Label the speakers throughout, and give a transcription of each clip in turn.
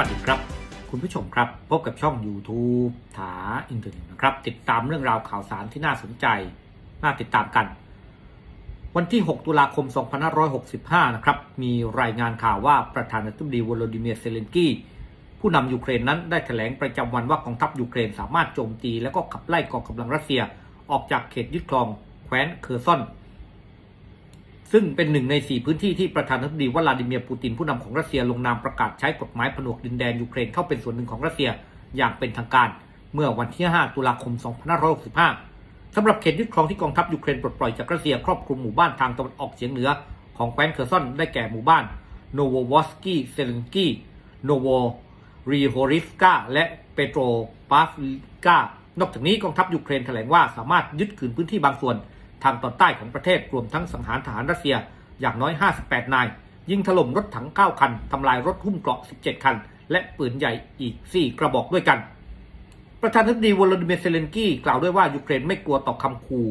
Speaker 1: วัสดีครับ คุณผู้ชมครับ พบกับช่อง YouTube ถาอินเทอร์เน็ตนะครับ ติดตามเรื่องราวข่าวสารที่น่าสนใจ น่าติดตามกัน วันที่ 6 ตุลาคม 2565 นะครับ มีรายงานข่าวว่าประธานาธิบดีวโลดิเมียร์เซเลนกี้ ผู้นำยูเครนนั้นได้แถลงประจำวันว่ากองทัพยูเครนสามารถโจมตี และก็ขับไล่กองกำลังรัสเซีย ออกจากเขตยึดครองแคว้นเคอร์ซอน ซึ่งเป็นหนึ่งในสี่พื้นที่ที่ประธานาธิบดีวลาดิเมียร์ปูตินผู้นำของรัสเซียลงนามประกาศใช้กฎหมายผนวกดินแดนยูเครนเข้าเป็นส่วนหนึ่งของรัสเซียอย่างเป็นทางการ เมื่อวันที่ 5 ตุลาคม 2565สำหรับเขตยึดครองที่กองทัพยูเครนปลดปล่อยจากรัสเซียครอบคลุมหมู่บ้านทางตะวันออกเฉียงเหนือของแคว้นเคอร์ซอนได้แก่หมู่บ้านโนโววอสกี้เซเลนกี้โนโวรีโฮริฟกาและเปโตรปาฟลิกานอกจากนี้กองทัพยูเครนแถลงว่าสามารถยึดคืนพื้นที่บางส่วนางตอนใต้ของประเทศรวมทั้งสังหารทหารรัสเซียอย่างน้อย 58 นาย ยิงถล่มรถถัง 9 คัน ทำลายรถหุ้มเกราะ 17 คัน และปืนใหญ่อีก 4 กระบอกด้วยกัน ประธานาธิบดีวลาดิเมียร์เซเลนกี้กล่าวด้วยว่ายูเครนไม่กลัวต่อคำขู่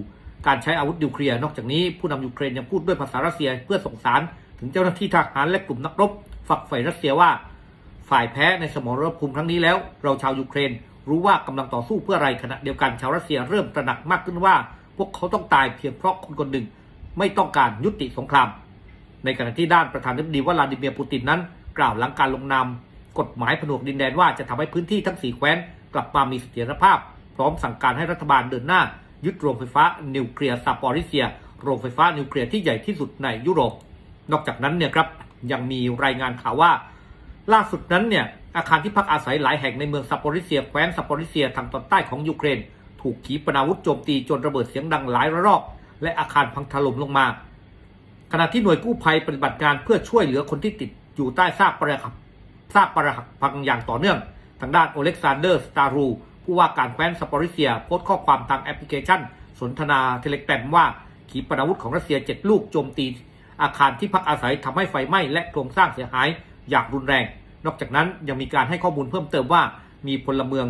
Speaker 1: การใช้อาวุธนิวเคลียร์ นอกจากนี้ผู้นำยูเครนยังพูดด้วยภาษารัสเซียเพื่อส่งสารถึงเจ้าหน้าที่ทหารและกลุ่มนักรบฝักใฝ่รัสเซียว่า ฝ่ายแพ้ในสมรภูมิครั้งนี้แล้ว เราชาวยูเครน รู้ว่ากำลังต่อสู้เพื่ออะไรขณะเดียวกันชาวรัสเซียเริ่มตระหนักมากขึ้นว่า พวกเขาต้องตายเพียงเพราะคนคนหนึ่ง ไม่ต้องการยุติสงคราม ในขณะที่ด้านประธานาธิบดีวลาดิเมียร์ปูตินนั้น กล่าวหลังการลงนามกฎหมายผนวกดินแดนว่าจะทำให้พื้นที่ทั้งสี่แคว้น กลับมามีเสถียรภาพ พร้อมสั่งการให้รัฐบาลเดินหน้า ยึดโรงไฟฟ้านิวเคลียร์ซาปอริเซีย โรงไฟฟ้านิวเคลียร์ที่ใหญ่ที่สุดในยุโรป นอกจากนั้นเนี่ยครับยังมีรายงานข่าวว่า ล่าสุดนั้นเนี่ยอาคารที่พักอาศัยหลายแห่งในเมืองซาปอริเซียแคว้นซาปอริเซียทางตอนใต้ของยูเครน ถูกขีปนาวุธโจมตีจนระเบิดเสียงดังหลายระลอก และอาคารพังถล่มลงมา ขณะที่หน่วยกู้ภัยปฏิบัติการเพื่อช่วยเหลือคนที่ติดอยู่ใต้ซากปรักหักซากปรักหักพังอย่างต่อเนื่อง ทางด้านโอเล็กซานเดอร์สตารูผู้ว่าการแคว้นซาปอริเซียโพสต์ข้อความทางแอปพลิเคชัน สนทนาเทเลแกรมว่าขีปนาวุธของรัสเซียเจ็ดลูกโจมตีอาคารที่พักอาศัยทำให้ไฟไหม้และโครงสร้างเสียหายอย่างรุนแรง นอกจากนั้นยังมีการให้ข้อมูลเพิ่มเติมว่ามีพลเมือง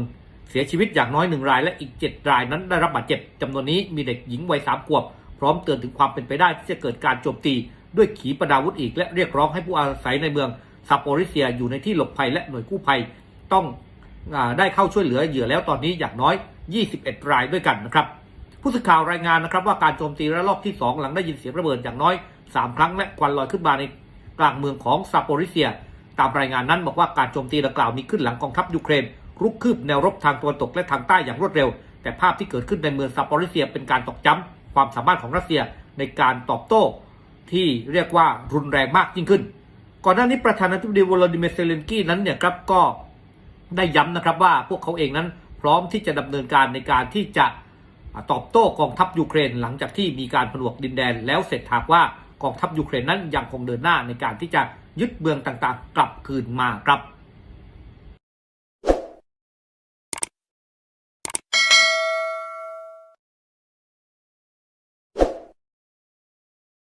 Speaker 1: เสียชีวิตอย่างน้อยหนึ่งรายและอีก 7 รายนั้นได้รับบาดเจ็บจำนวนนี้มีเด็กหญิงวัยสามขวบ พร้อมเตือนถึงความเป็นไปได้ที่จะเกิดการโจมตี ด้วยขีปนาวุธอีกและเรียกร้องให้ผู้อาศัยในเมืองซาโปริเซียอยู่ในที่หลบภัยและหน่วยกู้ภัย ต้องอได้เข้าช่วยเหลือเหยื่อแล้วตอนนี้อย่างน้อย 21 รายด้วยกันนะครับผู้สื่อข่าวรายงานนะครับว่าการโจมตีระลอกที่ 2 หลังได้ยินเสียงระเบิดอย่างน้อย 3 ครั้งและควันลอยขึ้นมาในกลางเมืองของซาโปริเซีย ตามรายงานนั้นบอกว่าการโจมตีดังกล่าวมีขึ้นหลังกองทัพยูเครน รุกคืบแนวรบทางตะวันตกและทางใต้อย่างรวดเร็ว แต่ภาพที่เกิดขึ้นในเมืองซาโปริเซียเป็นการตอกย้ำความสามารถของรัสเซียในการตอบโต้ ที่เรียกว่ารุนแรงมากยิ่งขึ้น ก่อนหน้านี้ประธานาธิบดีวลาดิเมียร์เซเลนกี้นั้นเนี่ยครับก็ได้ย้ำนะครับว่าพวกเขาเองนั้นพร้อมที่จะดำเนินการในการที่จะตอบโต้กองทัพยูเครน หลังจากที่มีการผนวกดินแดน แล้วเสร็จหากว่ากองทัพยูเครนนั้นยังคงเดินหน้าในการที่จะยึดเมืองต่างๆ กลับคืนมาครับ